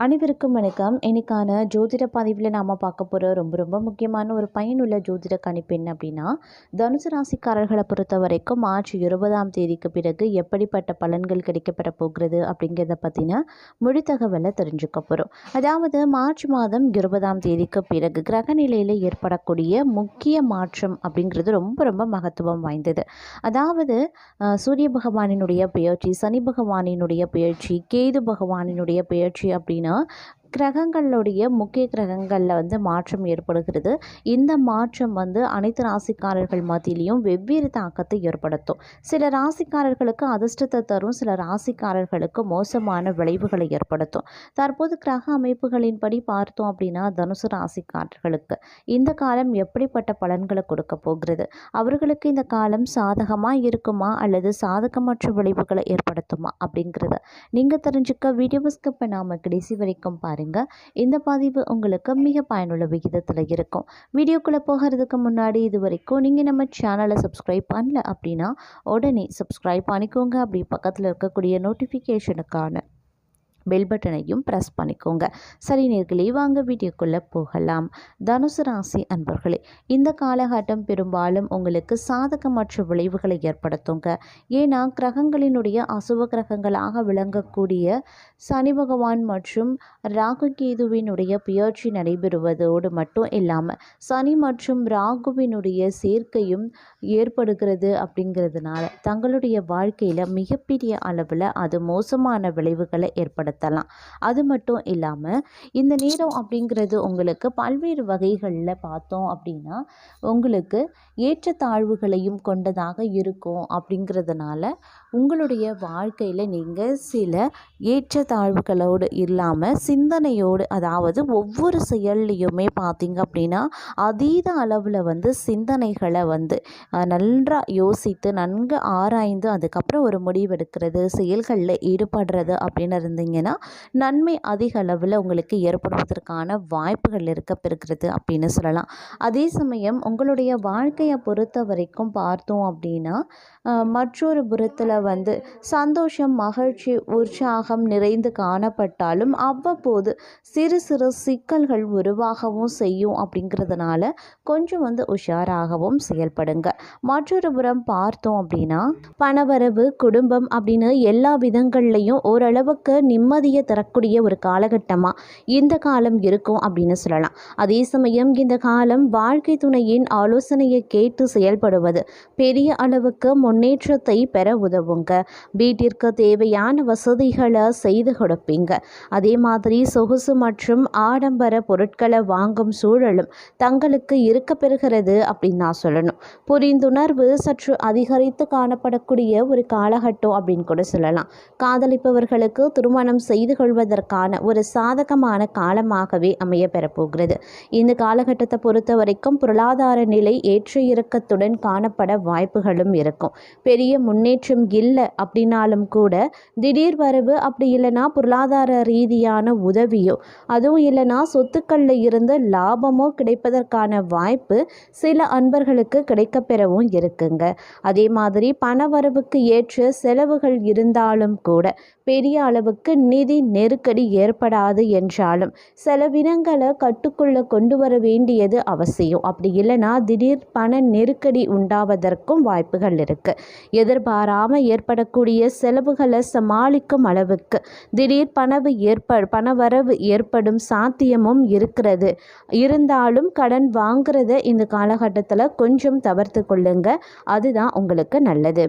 அனைவருக்கும் வணக்கம். இன்னைக்கான ஜோதிட பதிவில் நாம் பார்க்க போகிற ரொம்ப ரொம்ப முக்கியமான ஒரு பயனுள்ள ஜோதிட கணிப்பு என்ன அப்படின்னா தனுசு ராசிக்காரர்களை பொறுத்த வரைக்கும் மார்ச் இருபதாம் தேதிக்கு பிறகு எப்படிப்பட்ட பலன்கள் கிடைக்கப்பட போகிறது அப்படிங்கிறத பற்றின மொழி தகவலை தெரிஞ்சுக்க போகிறோம் அதாவது மார்ச் மாதம் இருபதாம் தேதிக்கு பிறகு கிரக நிலையில் ஏற்படக்கூடிய முக்கிய மாற்றம் அப்படிங்கிறது ரொம்ப ரொம்ப மகத்துவம் வாய்ந்தது. அதாவது சூரிய பகவானினுடைய பெயர்ச்சி சனி பகவானினுடைய பெயர்ச்சி கேது பகவானினுடைய பெயர்ச்சி அப்படின்னு နော် கிரகங்களுடைய முக்கிய கிரகங்களில் வந்து மாற்றம் ஏற்படுகிறது. இந்த மாற்றம் வந்து அனைத்து ராசிக்காரர்கள் மத்தியிலையும் வெவ்வேறு தாக்கத்தை ஏற்படுத்தும். சில ராசிக்காரர்களுக்கு அதிர்ஷ்டத்தை தரும் சில ராசிக்காரர்களுக்கு மோசமான விளைவுகளை ஏற்படுத்தும். தற்போது கிரக அமைப்புகளின்படி பார்த்தோம் அப்படின்னா தனுசு ராசிக்காரர்களுக்கு இந்த காலம் எப்படிப்பட்ட பலன்களை கொடுக்க போகிறது? அவர்களுக்கு இந்த காலம் சாதகமாக இருக்குமா? அல்லது சாதகமற்ற விளைவுகளை ஏற்படுத்துமா? அப்படிங்கிறத நீங்கள் தெரிஞ்சுக்க வீடியோ ஸ்கிப் பண்ணாமல் கடைசி வரைக்கும் பாருங்கள் இந்த பதிவு உங்களுக்கு மிக பயனுள்ள விகிதத்தில் இருக்கும். வீடியோக்குள்ளே போகிறதுக்கு முன்னாடி இது வரைக்கும் நீங்கள் நம்ம சேனலை சப்ஸ்கிரைப் பண்ணல அப்படின்னா உடனே சப்ஸ்கிரைப் பண்ணிக்கோங்க. அப்படி பக்கத்தில் இருக்கக்கூடிய நோட்டிஃபிகேஷனுக்கான பெல் பட்டனையும் ப்ரெஸ் பண்ணிக்கோங்க. சரி நேர்களே வாங்க வீடியோக்குள்ளே போகலாம். தனுசு ராசி அன்பர்களே இந்த காலகட்டம் பெரும்பாலும் உங்களுக்கு சாதகமற்ற விளைவுகளை ஏற்படுத்துங்க. ஏன்னா கிரகங்களினுடைய அசுவ கிரகங்களாக விளங்கக்கூடிய சனி பகவான் மற்றும் ராகு கேதுவினுடைய பெயர்ச்சி நடைபெறுவதோடு மட்டும் இல்லாமல் சனி மற்றும் ராகுவினுடைய சேர்க்கையும் ஏற்படுகிறது அப்படிங்கிறதுனால தங்களுடைய வாழ்க்கையில் மிகப்பெரிய அளவில் அது மோசமான விளைவுகளை ஏற்படுத்தலாம் அது மட்டும் இல்லாமல் இந்த நேரம் அப்படிங்கிறது உங்களுக்கு பல்வேறு வகைகளில் பார்த்தோம் அப்படின்னா உங்களுக்கு ஏற்றத்தாழ்வுகளையும் கொண்டதாக இருக்கும் அப்படிங்கிறதுனால உங்களுடைய வாழ்க்கையில் நீங்கள் சில ஏற்றத்தாழ்வுகளோடு இல்லாமல் சிந்தனையோடு அதாவது ஒவ்வொரு செயல்லையுமே பார்த்தீங்க அப்படின்னா அதீத அளவில் வந்து சிந்தனைகளை வந்து நன்றாக யோசித்து நன்கு ஆராய்ந்து அதுக்கப்புறம் ஒரு முடிவெடுக்கிறது செயல்களில் ஈடுபடுறது அப்படின்னு இருந்தீங்கன்னா நன்மை அதிக அளவில் உங்களுக்கு ஏற்படுவதற்கான வாய்ப்புகள் இருக்க பெறுகிறது அப்படின்னு சொல்லலாம். அதே சமயம் உங்களுடைய வாழ்க்கையை பொறுத்த வரைக்கும் பார்த்தோம் அப்படின்னா மற்றொரு புறத்தில் வந்து சந்தோஷம் மகிழ்ச்சி உற்சாகம் நிறைந்து காணப்பட்டாலும் அவ்வப்போது சிறு சிறு சிக்கல்கள் உருவாகவும் செய்யும் அப்படிங்கிறதுனால கொஞ்சம் வந்து உஷாராகவும் செயல்படுங்க. மற்றொரு புறம் பார்த்தோம் அப்படின்னா பணவரவு குடும்பம் அப்படின்னு எல்லா விதங்கள்லையும் ஓரளவுக்கு நிம்மதியை தரக்கூடிய ஒரு காலகட்டமாக இந்த காலம் இருக்கும் அப்படின்னு சொல்லலாம். அதே சமயம் இந்த காலம் வாழ்க்கை துணையின் ஆலோசனையை கேட்டு செயல்படுவது பெரிய அளவுக்கு முன்னேற்றத்தை பெற உதவுங்க. வீட்டிற்கு தேவையான வசதிகளை செய்து கொடுப்பீங்க. அதே மாதிரி சொகுசு மற்றும் ஆடம்பர பொருட்களை வாங்கும் சூழலும் தங்களுக்கு இருக்க பெறுகிறது அப்படின்னு நான் சொல்லணும். புரிந்துணர்வு சற்று அதிகரித்து காணப்படக்கூடிய ஒரு காலகட்டம் அப்படின்னு கூட சொல்லலாம். காதலிப்பவர்களுக்கு திருமணம் செய்து கொள்வதற்கான ஒரு சாதகமான காலமாகவே அமைய பெறப்போகிறது. இந்த காலகட்டத்தை பொறுத்த வரைக்கும் பொருளாதார நிலை ஏற்ற இறக்கத்துடன் காணப்பட வாய்ப்புகளும் இருக்கும். பெரிய முன்னேற்றம் இல்லை அப்படின்னாலும் கூட திடீர் வரவு அப்படி இல்லைன்னா பொருளாதார ரீதியான உதவியோ அதுவும் இல்லைன்னா சொத்துக்களில் இருந்து லாபமோ கிடைப்பதற்கான வாய்ப்பு சில அன்பர்களுக்கு கிடைக்கப்பெறவும் இருக்குங்க. அதே மாதிரி பண வரவுக்கு ஏற்ற செலவுகள் இருந்தாலும் கூட பெரிய அளவுக்கு நிதி நெருக்கடி ஏற்படாது என்றாலும் செலவினங்களை கட்டுக்குள்ளே கொண்டு வர வேண்டியது அவசியம். அப்படி இல்லைன்னா திடீர் பண நெருக்கடி உண்டாவதற்கும் வாய்ப்புகள் இருக்குது எதிர்பாராமல் ஏற்படக்கூடிய செலவுகளை சமாளிக்கும் அளவுக்கு திடீர் பணவு ஏற்ப பணவரவு ஏற்படும் சாத்தியமும் இருக்கிறது. இருந்தாலும் கடன் வாங்குறத இந்த காலகட்டத்தில் கொஞ்சம் தவிர்த்து கொள்ளுங்க. அதுதான் உங்களுக்கு நல்லது.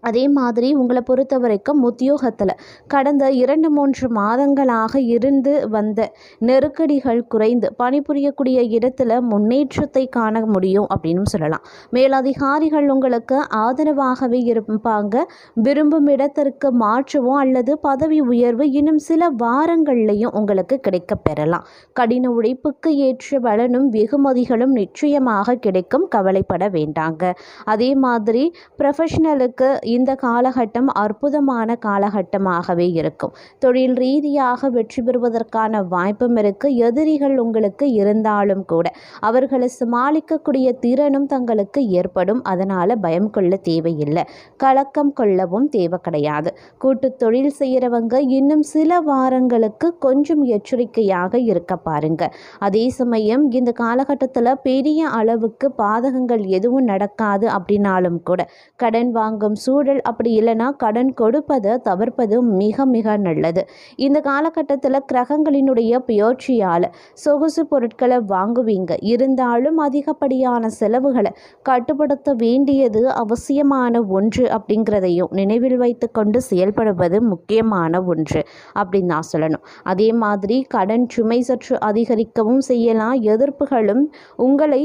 அதே மாதிரி உங்களை பொறுத்த வரைக்கும் உத்தியோகத்தில் கடந்த இரண்டு மூன்று மாதங்களாக இருந்து வந்த நெருக்கடிகள் குறைந்து பணிபுரியக்கூடிய இடத்துல முன்னேற்றத்தை காண முடியும் அப்படின்னு சொல்லலாம். மேலதிகாரிகள் உங்களுக்கு ஆதரவாகவே இருப்பாங்க. விரும்பும் இடத்திற்கு மாற்றவோ அல்லது பதவி உயர்வு இன்னும் சில வாரங்கள்லையும் உங்களுக்கு கிடைக்க பெறலாம். கடின உழைப்புக்கு ஏற்ற பலனும் வெகுமதிகளும் நிச்சயமாக கிடைக்கும். கவலைப்பட வேண்டாங்க. அதே மாதிரி ப்ரொஃபஷனலுக்கு இந்த காலகட்டம் அற்புதமான காலகட்டமாகவே இருக்கும். தொழில் ரீதியாக வெற்றி பெறுவதற்கான வாய்ப்பும் இருக்குது எதிரிகள் உங்களுக்கு இருந்தாலும் கூட அவர்களை சமாளிக்கக்கூடிய திறனும் தங்களுக்கு ஏற்படும். அதனால் பயம் கொள்ள தேவையில்லை. கலக்கம் கொள்ளவும் தேவை கிடையாது. கூட்டு தொழில் செய்கிறவங்க இன்னும் சில வாரங்களுக்கு கொஞ்சம் எச்சரிக்கையாக இருக்க பாருங்க. அதே சமயம் இந்த காலகட்டத்தில் பெரிய அளவுக்கு பாதகங்கள் எதுவும் நடக்காது அப்படின்னாலும் கூட கடன் வாங்கும் சூழல் அப்படி இல்லைன்னா கடன் கொடுப்பதை தவிர்ப்பது மிக மிக நல்லது. இந்த காலகட்டத்தில் கிரகங்களினுடைய பயிற்சியால் சொகுசு பொருட்களை வாங்குவீங்க. இருந்தாலும் அதிகப்படியான செலவுகளை கட்டுப்படுத்த வேண்டியது அவசியமான ஒன்று அப்படிங்கிறதையும் நினைவில் வைத்து கொண்டு செயல்படுவது முக்கியமான ஒன்று அப்படின்னு நான் சொல்லணும். அதே மாதிரி கடன் சுமை சற்று அதிகரிக்கவும் செய்யலாம். எதிர்ப்புகளும் உங்களை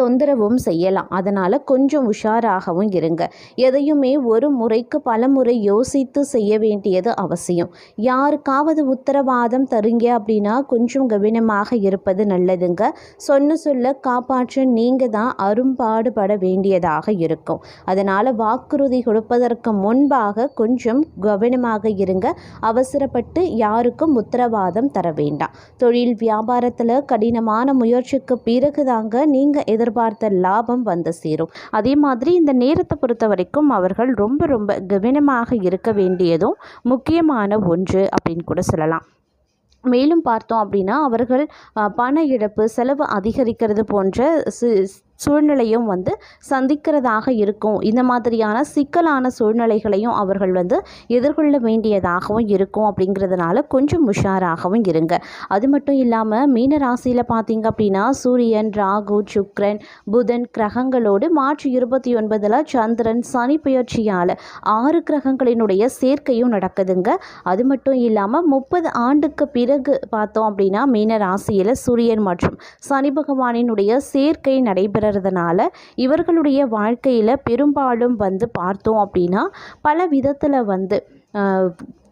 தொந்தரவும் செய்யலாம். அதனால் கொஞ்சம் உஷாராகவும் இருங்க. எதையுமே ஒரு முறைக்கு பல முறை யோசித்து செய்ய வேண்டியது அவசியம். யாருக்காவது உத்தரவாதம் தருங்க அப்படின்னா கொஞ்சம் கவனமாக இருப்பது நல்லதுங்க. சொன்ன சொல்ல காப்பாற்ற நீங்கள் தான் அரும்பாடுபட வேண்டியதாக இருக்கும். அதனால் வாக்குறுதி கொடுப்பதற்கு முன்பாக கொஞ்சம் கவனமாக இருங்க. அவசரப்பட்டு யாருக்கும் உத்தரவாதம் தர வேண்டாம். தொழில் வியாபாரத்தில் கடினமான முயற்சிக்கு பிறகு தாங்க நீங்கள் எதிர்பார்த்த லாபம் வந்து சேரும். அதே மாதிரி இந்த நேரத்தை பொறுத்த வரைக்கும் அவர்கள் ரொம்ப ரொம்ப கவனமாக இருக்க வேண்டியதும் முக்கியமான ஒன்று அப்படின்னு கூட சொல்லலாம். மேலும் பார்த்தோம் அப்படின்னா அவர்கள் அஹ், பண இழப்பு செலவு அதிகரிக்கிறது போன்ற சூழ்நிலையும் வந்து சந்திக்கிறதாக இருக்கும். இந்த மாதிரியான சிக்கலான சூழ்நிலைகளையும் அவர்கள் வந்து எதிர்கொள்ள வேண்டியதாகவும் இருக்கும் அப்படிங்கிறதுனால கொஞ்சம் உஷாராகவும் இருங்க. அது மட்டும் இல்லாமல் மீன ராசியில் பார்த்தீங்க அப்படின்னா சூரியன் ராகு சுக்ரன் புதன் கிரகங்களோடு மார்ச் இருபத்தி ஒன்பதில் சந்திரன் சனி பெயர்ச்சியால் ஆறு கிரகங்களினுடைய சேர்க்கையும் நடக்குதுங்க. அது மட்டும் இல்லாமல் முப்பது ஆண்டுக்கு பிறகு பார்த்தோம் அப்படின்னா மீன ராசியில் சூரியன் மற்றும் சனி பகவானினுடைய சேர்க்கை நடைபெறறதுனால இவர்களுடைய வாழ்க்கையில் பெரும்பாலும் வந்து பார்த்தோம் அப்படின்னா பல விதத்தில் வந்து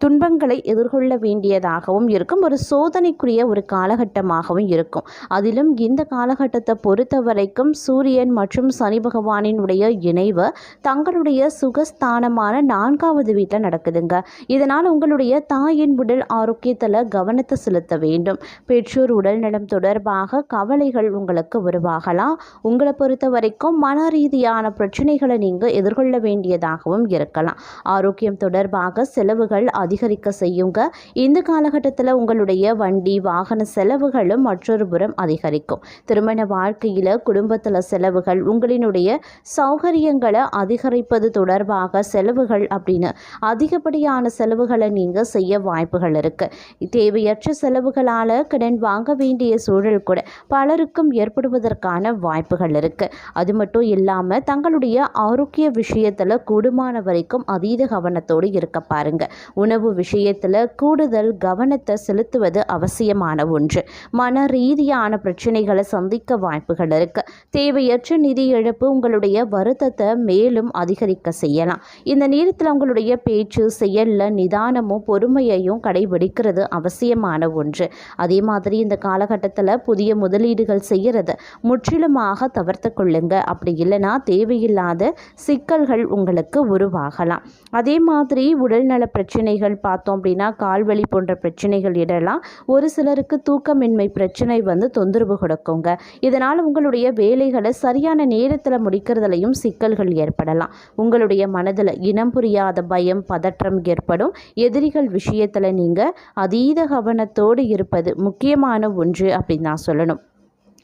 துன்பங்களை எதிர்கொள்ள வேண்டியதாகவும் இருக்கும். ஒரு சோதனைக்குரிய ஒரு காலகட்டமாகவும் இருக்கும். அதிலும் இந்த காலகட்டத்தை பொறுத்த வரைக்கும் சூரியன் மற்றும் சனி பகவானினுடைய இணைவு தங்களுடைய சுகஸ்தானமான நான்காவது வீட்டில் நடக்குதுங்க. இதனால் உங்களுடைய தாயின் உடல் ஆரோக்கியத்தில் கவனத்தை செலுத்த வேண்டும். பெற்றோர் உடல்நலம் தொடர்பாக கவலைகள் உங்களுக்கு உருவாகலாம். உங்களை பொறுத்த வரைக்கும் மன ரீதியான பிரச்சனைகளை நீங்கள் எதிர்கொள்ள வேண்டியதாகவும் இருக்கலாம். ஆரோக்கியம் தொடர்பாக செலவுகள் அதிகரிக்க செய்யுங்க. இந்த காலகட்டத்தில் உங்களுடைய வண்டி வாகன செலவுகளும் மற்றொரு புறம் அதிகரிக்கும். திருமண வாழ்க்கையில் குடும்பத்தில் செலவுகள் உங்களினுடைய சௌகரியங்களை அதிகரிப்பது தொடர்பாக செலவுகள் அப்படின்னு அதிகப்படியான செலவுகளை நீங்கள் செய்ய வாய்ப்புகள் இருக்குது தேவையற்ற செலவுகளால் கடன் வாங்க வேண்டிய சூழல் கூட பலருக்கும் ஏற்படுவதற்கான வாய்ப்புகள் இருக்குது அது மட்டும் இல்லாமல் தங்களுடைய ஆரோக்கிய விஷயத்தில் கூடுமான வரைக்கும் அதீத கவனத்தோடு இருக்க பாருங்கள் உணவு விஷயத்தில் கூடுதல் கவனத்தை செலுத்துவது அவசியமான ஒன்று. மன ரீதியான பிரச்சனைகளை சந்திக்க வாய்ப்புகள் இருக்கு. தேவையற்ற நிதி இழப்பு உங்களுடைய வருத்தத்தை மேலும் அதிகரிக்க செய்யலாம். இந்த நேரத்தில் உங்களுடைய பேச்சு செயலில் நிதானமும் பொறுமையையும் கடைபிடிக்கிறது அவசியமான ஒன்று. அதே மாதிரி இந்த காலகட்டத்தில் புதிய முதலீடுகள் செய்கிறது முற்றிலுமாக தவிர்த்து கொள்ளுங்க. அப்படி இல்லைன்னா தேவையில்லாத சிக்கல்கள் உங்களுக்கு உருவாகலாம். அதே மாதிரி உடல்நல பிரச்சனைகள் பார்த்தோம் அப்படின்னா கால்வலி போன்ற பிரச்சனைகள் இடலாம். ஒரு சிலருக்கு தூக்கமின்மை பிரச்சனை வந்து தொந்தரவு கொடுக்குங்க. இதனால் உங்களுடைய வேலைகளை சரியான நேரத்தில் முடிக்கிறதுலையும் சிக்கல்கள் ஏற்படலாம். உங்களுடைய மனதில் இனம் புரியாத பயம் பதற்றம் ஏற்படும். எதிரிகள் விஷயத்தில் நீங்கள் அதீத கவனத்தோடு இருப்பது முக்கியமான ஒன்று அப்படின்னு நான் சொல்லணும்.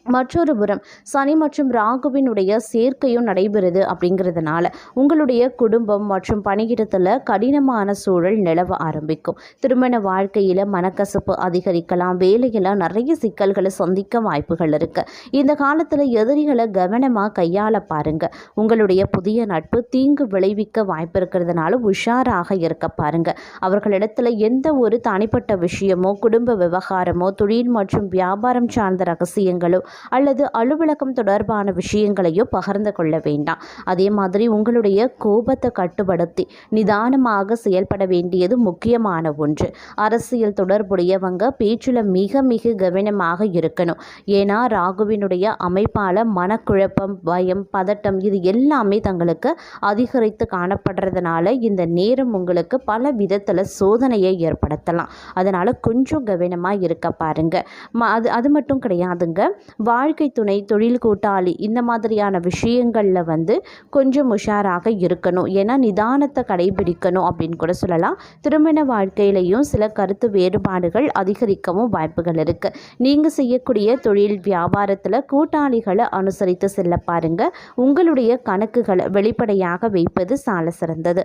மற்றொரு புறம் சனி மற்றும் ராகுவினுடைய சேர்க்கையும் நடைபெறுது அப்படிங்கிறதுனால உங்களுடைய குடும்பம் மற்றும் பணியிடத்தில் கடினமான சூழல் நிலவ ஆரம்பிக்கும். திருமண வாழ்க்கையில் மனக்கசப்பு அதிகரிக்கலாம் வேலையில் நிறைய சிக்கல்களை சந்திக்க வாய்ப்புகள் இருக்கு. இந்த காலத்தில் எதிரிகளை கவனமாக கையாள பாருங்க. உங்களுடைய புதிய நட்பு தீங்கு விளைவிக்க வாய்ப்பு இருக்கிறதுனால உஷாராக இருக்க பாருங்க. அவர்களிடத்துல எந்த ஒரு தனிப்பட்ட விஷயமோ குடும்ப விவகாரமோ தொழில் மற்றும் வியாபாரம் சார்ந்த ரகசியங்களோ அல்லது அலுவலகம் தொடர்பான விஷயங்களையோ பகிர்ந்து கொள்ள வேண்டாம். அதே மாதிரி உங்களுடைய கோபத்தை கட்டுப்படுத்தி நிதானமாக செயல்பட வேண்டியது முக்கியமான ஒன்று. அரசியல் தொடர்புடையவங்க பேச்சில் மிக மிக கவனமாக இருக்கணும். ஏன்னா ராகுவினுடைய அமைப்பால் மனக்குழப்பம் பயம் பதட்டம் இது எல்லாமே தங்களுக்கு அதிகரித்து காணப்படுறதுனால இந்த நேரம் உங்களுக்கு பல விதத்தில் சோதனையை ஏற்படுத்தலாம். அதனால் கொஞ்சம் கவனமாக இருக்க பாருங்கள் ம அது அது மட்டும் கிடையாதுங்க. வாழ்க்கை துணை தொழில் கூட்டாளி இந்த மாதிரியான விஷயங்களில் வந்து கொஞ்சம் உஷாராக இருக்கணும். ஏன்னா நிதானத்தை கடைபிடிக்கணும் அப்படின்னு கூட சொல்லலாம். திருமண வாழ்க்கையிலையும் சில கருத்து வேறுபாடுகள் அதிகரிக்கவும் வாய்ப்புகள் இருக்குது நீங்கள் செய்யக்கூடிய தொழில் வியாபாரத்தில் கூட்டாளிகளை அனுசரித்து செல்ல பாருங்கள் உங்களுடைய கணக்குகளை வெளிப்படையாக வைப்பது சால சிறந்தது.